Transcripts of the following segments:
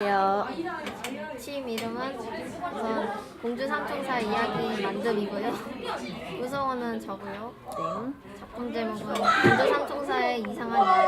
안녕하세요. 팀 이름은 우선 공주 삼총사 이야기 만듦이고요. 구성원은 저고요. 네. 작품 제목은 공주 삼총사의 이상한 이야기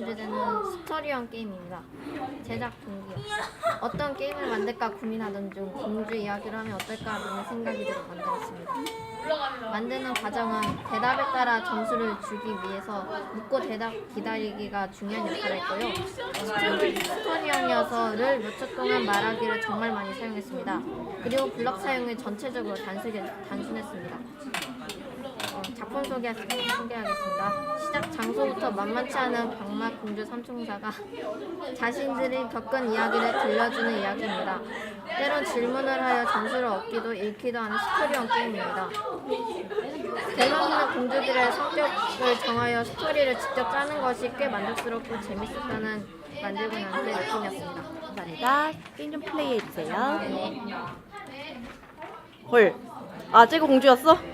주제는 스토리형 게임입니다. 제작 동기요. 어떤 게임을 만들까 고민하던 중 공주 이야기를 하면 어떨까라는 생각이 들어 만들었습니다. 만드는 과정은 대답에 따라 점수를 주기 위해서 묻고 대답 기다리기가 중요한 역할을 했고요. 스토리형이어서를 몇 초 동안 말하기를 정말 많이 사용했습니다. 그리고 블럭 사용을 전체적으로 단순히, 단순했습니다. 어, 작품 소개, 소개하겠습니다. 시작 장소부터 만만치 않은 병마 공주 삼총사가 자신들이 겪은 이야기를 들려주는 이야기입니다. 때론 질문을 하여 점수를 얻기도 잃기도 하는 스토리형 게임입니다. 대망있는 공주들의 성격을 정하여 스토리를 직접 짜는 것이 꽤 만족스럽고 재밌었다는 만들고 난 후의 느낌이었습니다. 감사합니다. 게임 좀 플레이해 주세요. 헐. 아, 쟤가 공주였어?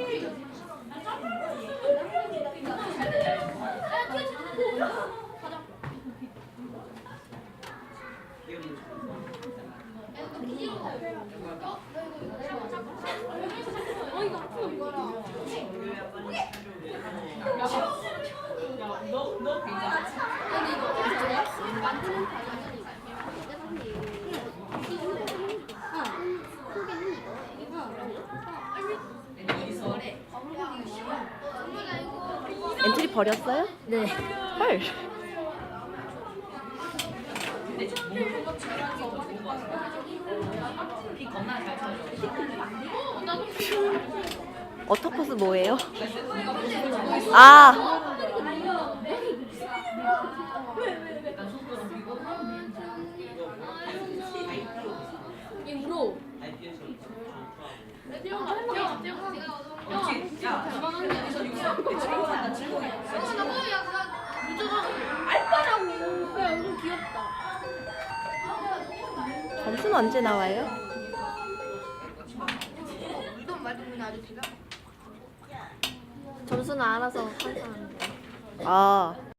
엔트리 버렸어요? 네. 헐. 어터포스 뭐예요? 아. 점수는 언제 나와요? 점수는 알아서 판단하는데. 아.